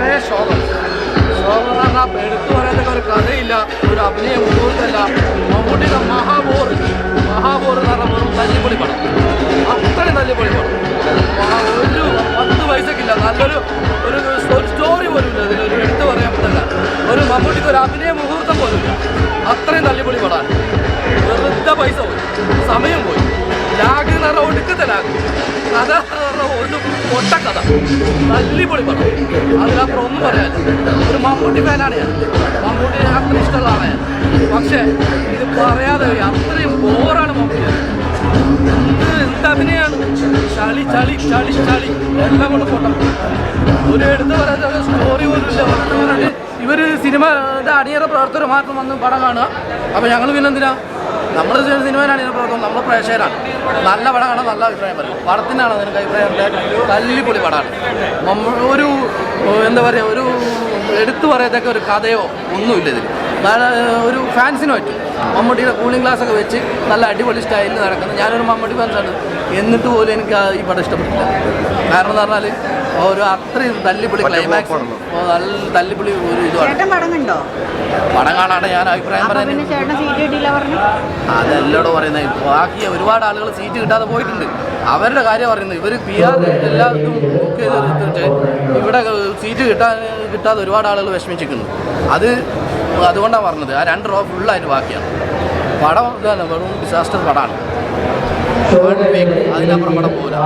വളരെ ശോകം ശോകം എന്ന് പറഞ്ഞാൽ എടുത്തു പറയത്തക്ക ഒരു കഥയില്ല ഒരു അഭിനയ മുഹൂർത്തമല്ല. മമ്മൂട്ടിയുടെ മഹാബോർ മഹാബോർ എന്ന് പറഞ്ഞാൽ വെറും തല്ലിപ്പൊളി പടം. അത്രയും തല്ലിപ്പൊളി പടം. ഒരു പത്ത് പൈസക്കില്ല നല്ലൊരു ഒരു സ്റ്റോറി പോലും ഇല്ല. അതിലൊരു എടുത്തു പറയാൻ പറ്റില്ല. ഒരു മമ്മൂട്ടിക്ക് ഒരു അഭിനയ മുഹൂർത്തം പോലും ഇല്ല. അത്രയും തല്ലിപ്പൊളി പടാൻ വെറുതെ പൈസ പോയി. സമയം പോയി. ലാഗ് എന്ന് പറഞ്ഞാൽ ഒടുക്കത്തെ ലാഗ്. കഥ ഒരു ഒട്ടക്കഥ തല്ലിപ്പൊളി പടം അതിനപ്പുറം ഒന്നും പറയാനില്ല. ഒരു മമ്മൂട്ടി ഫാനാണ് ഞാൻ. മമ്മൂട്ടി അത്ര ഇഷ്ടമുള്ള ആളാണ് പക്ഷേ ഇത് പറയാതെ. അത്രയും ബോറാണ് മമ്മൂട്ടി. എന്ത് എന്ത് അഭിനയാണ്? ചളി ചളി ചളി ചളി. എല്ലാം കൊണ്ട് പോട്ടെ. ഒരു എടുത്ത് പറയുന്ന സ്റ്റോറി പോലും ഇല്ല. പറഞ്ഞിട്ട് ഇവർ സിനിമയുടെ അണിയറ പ്രവർത്തകർ മാത്രം വന്ന് പടം കാണുക. അപ്പോൾ ഞങ്ങൾ പിന്നെ നമ്മൾ സിനിമയിലാണ് ഇതിനെ പ്രവർത്തനം നമ്മൾ പ്രേക്ഷകരാണ്. നല്ല പടമാണ് നല്ല അഭിപ്രായം പറയും. പടത്തിനാണ് നിനക്ക് അഭിപ്രായം തല്ലിപ്പൊളി പടമാണ്. നമ്മൾ ഒരു എന്താ പറയുക ഒരു എടുത്തു പറയത്തക്ക ഒരു കഥയോ ഒന്നുമില്ല ഇതിൽ ഒരു ഫാൻസിന് പറ്റും. മമ്മൂട്ടിയുടെ കൂളിംഗ് ഗ്ലാസ് ഒക്കെ വെച്ച് നല്ല അടിപൊളി സ്റ്റൈലിൽ നടക്കുന്നത് ഞാനൊരു മമ്മൂട്ടി ഫാൻസാണ്. എന്നിട്ട് പോലും എനിക്ക് ആ ഈ പടം ഇഷ്ടപ്പെട്ടില്ല. കാരണം എന്ന് പറഞ്ഞാൽ ഒരു അത്രയും തല്ലിപ്പൊളി ക്ലൈമാക്സ് നല്ല തല്ലിപ്പൊളി ഒരു ഇതാണ് പടം കാണാണ് കാണാണ്ട് ഞാൻ അഭിപ്രായം പറയുന്നത്. പറഞ്ഞു. പറയുന്നത്. ബാക്കി ഒരുപാട് ആളുകൾ സീറ്റ് കിട്ടാതെ പോയിട്ടുണ്ട്. അവരുടെ കാര്യം പറയുന്നത്. ഇവർ പി ആർ എല്ലാവർക്കും ബുക്ക് ചെയ്ത് ഇവിടെ സീറ്റ് കിട്ടാൻ കിട്ടാതെ ഒരുപാട് ആളുകൾ വിഷമിച്ചിരിക്കുന്നു. അത് അതുകൊണ്ടാണ് പറഞ്ഞത്. ആ രണ്ട് റോ ഫുള്ളായിട്ട് ബാക്കിയാണ്. പടം ഇതാണ് വെറും ഡിസാസ്റ്റർ പടമാണ്. അതിനപ്പുറം പടം പോകില്ല